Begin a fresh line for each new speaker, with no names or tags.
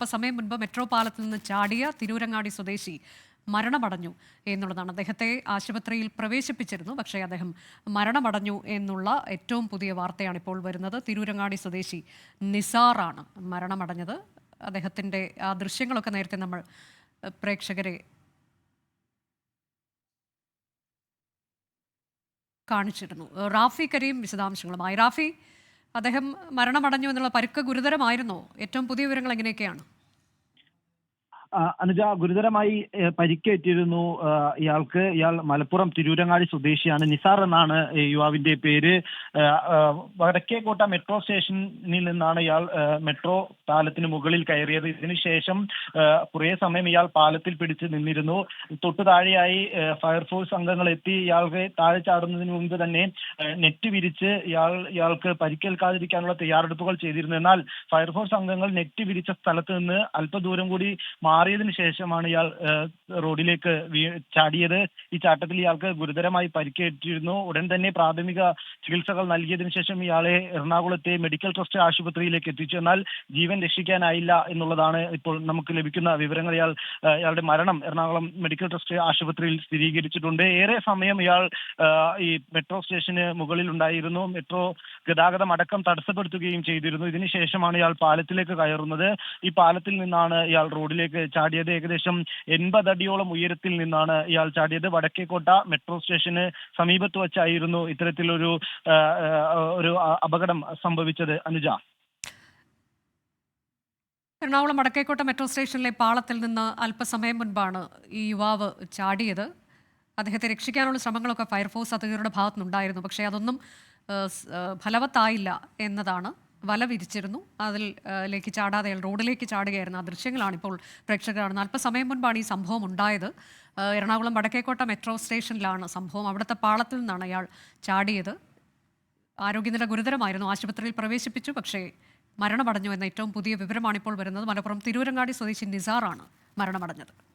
അല്പസമയം മുൻപ് മെട്രോ പാലത്തിൽ നിന്ന് ചാടിയ തിരൂരങ്ങാടി സ്വദേശി മരണമടഞ്ഞു എന്നുള്ളതാണ്. അദ്ദേഹത്തെ ആശുപത്രിയിൽ പ്രവേശിപ്പിച്ചിരുന്നു. പക്ഷേ അദ്ദേഹം മരണമടഞ്ഞു എന്നുള്ള ഏറ്റവും പുതിയ വാർത്തയാണ് ഇപ്പോൾ വരുന്നത്. തിരൂരങ്ങാടി സ്വദേശി നിസാറാണ് മരണമടഞ്ഞത്. അദ്ദേഹത്തിന്റെ ആ ദൃശ്യങ്ങളൊക്കെ നേരത്തെ നമ്മൾ പ്രേക്ഷകരെ കാണിച്ചിരുന്നു. റാഫി കരീം വിശദാംശങ്ങളുമായി. റാഫി അദ്ദേഹം മരണമടഞ്ഞു എന്നുള്ള പരുക്ക് ഗുരുതരമായിരുന്നോ ഏറ്റവും പുതിയ വിവരങ്ങൾ എങ്ങനെയൊക്കെയാണ്?
അനുജ ഗുരുതരമായി പരിക്കേറ്റിരുന്നു ഇയാൾക്ക്. ഇയാൾ മലപ്പുറം തിരൂരങ്ങാടി സ്വദേശിയാണ്. നിസാർ എന്നാണ് യുവാവിന്റെ പേര്. വടക്കേക്കോട്ട മെട്രോ സ്റ്റേഷനിൽ നിന്നാണ് ഇയാൾ മെട്രോ പാലത്തിന് മുകളിൽ കയറിയത്. ഇതിനുശേഷം കുറേ സമയം ഇയാൾ പാലത്തിൽ പിടിച്ച് നിന്നിരുന്നു. തൊട്ടു താഴെയായി ഫയർഫോഴ്സ് അംഗങ്ങൾ എത്തി. ഇയാൾക്ക് താഴെ ചാടുന്നതിന് മുമ്പ് തന്നെ നെറ്റ് വിരിച്ച് ഇയാൾ ഇയാൾക്ക് പരിക്കേൽക്കാതിരിക്കാനുള്ള തയ്യാറെടുപ്പുകൾ ചെയ്തിരുന്നു. എന്നാൽ ഫയർഫോഴ്സ് അംഗങ്ങൾ നെറ്റ് വിരിച്ച സ്ഥലത്ത് നിന്ന് അല്പദൂരം കൂടി മാറിയതിനു ശേഷമാണ് ഇയാൾ റോഡിലേക്ക് ചാടിയത്. ഈ ചാട്ടത്തിൽ ഇയാൾക്ക് ഗുരുതരമായി പരിക്കേറ്റിരുന്നു. ഉടൻ തന്നെ പ്രാഥമിക ചികിത്സകൾ നൽകിയതിനു ശേഷം ഇയാളെ എറണാകുളത്തെ മെഡിക്കൽ ട്രസ്റ്റ് ആശുപത്രിയിലേക്ക് എത്തിച്ചു. എന്നാൽ ജീവൻ രക്ഷിക്കാനായില്ല എന്നുള്ളതാണ് ഇപ്പോൾ നമുക്ക് ലഭിക്കുന്ന വിവരങ്ങൾ. ഇയാൾ ഇയാളുടെ മരണം എറണാകുളം മെഡിക്കൽ ട്രസ്റ്റ് ആശുപത്രിയിൽ സ്ഥിരീകരിച്ചിട്ടുണ്ട്. ഏറെ സമയം ഇയാൾ ഈ മെട്രോ സ്റ്റേഷന് മുകളിൽ ഉണ്ടായിരുന്നു. മെട്രോ ഗതാഗതം അടക്കം തടസ്സപ്പെടുത്തുകയും ചെയ്തിരുന്നു. ഇതിനുശേഷമാണ് ഇയാൾ പാലത്തിലേക്ക് കയറുന്നത്. ഈ പാലത്തിൽ നിന്നാണ് ഇയാൾ റോഡിലേക്ക് ചാടിയത് ഏകദേശം എൺപത് അടിയോളം ഉയരത്തിൽ നിന്നാണ് ഇയാൾ ചാടിയത്. വടക്കേക്കോട്ട മെട്രോ സ്റ്റേഷന് സമീപത്ത് വച്ചായിരുന്നു ഇത്തരത്തിലൊരു ഒരു അപകടം സംഭവിച്ചത്. അനുജ.
എറണാകുളം വടക്കേക്കോട്ട മെട്രോ സ്റ്റേഷനിലെ പാളത്തിൽ നിന്ന് അല്പസമയം മുൻപാണ് ഈ യുവാവ് ചാടിയത്. അദ്ദേഹത്തെ രക്ഷിക്കാനുള്ള ശ്രമങ്ങളൊക്കെ ഫയർഫോഴ്സ് അധികൃതരുടെ ഭാഗത്തുനിന്നുണ്ടായിരുന്നു. പക്ഷേ അതൊന്നും ഫലവത്തായില്ല എന്നതാണ് വല വിരിച്ചിരുന്നു. അതിലേക്ക് ചാടാതെ അയാൾ റോഡിലേക്ക് ചാടുകയായിരുന്നു. ആ ദൃശ്യങ്ങളാണ് ഇപ്പോൾ പ്രേക്ഷകർ കാണുന്നത് അല്പസമയം മുൻപാണ് ഈ സംഭവം ഉണ്ടായത്. എറണാകുളം വടക്കേക്കോട്ട മെട്രോ സ്റ്റേഷനിലാണ് സംഭവം. അവിടുത്തെ പാളത്തിൽ നിന്നാണ് അയാൾ ചാടിയത്. ആരോഗ്യനില ഗുരുതരമായിരുന്നു. ആശുപത്രിയിൽ പ്രവേശിപ്പിച്ചു. പക്ഷേ മരണമടഞ്ഞു എന്ന ഏറ്റവും പുതിയ വിവരമാണ് ഇപ്പോൾ വരുന്നത്. മലപ്പുറം തിരൂരങ്ങാടി സ്വദേശി നിസാറാണ് മരണമടഞ്ഞത്.